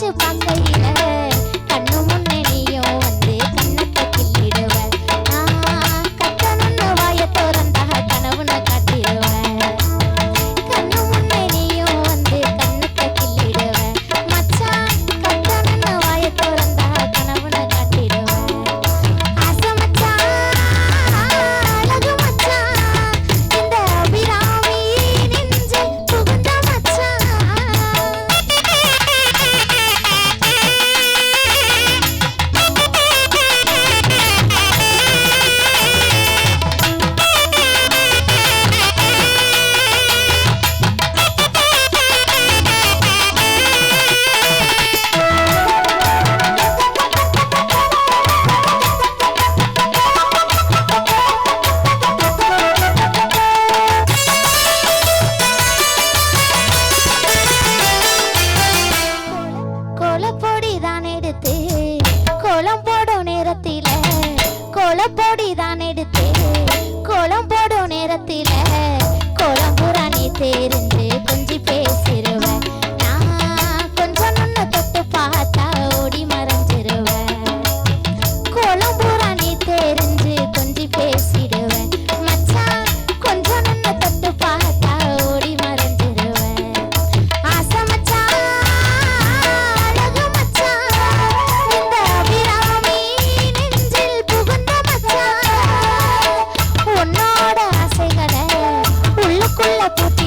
to one. கோல போடி தான் எடுத்து கோலம் போடும் நேரத்தில் கோலம் புராணி தெரிந்து করলা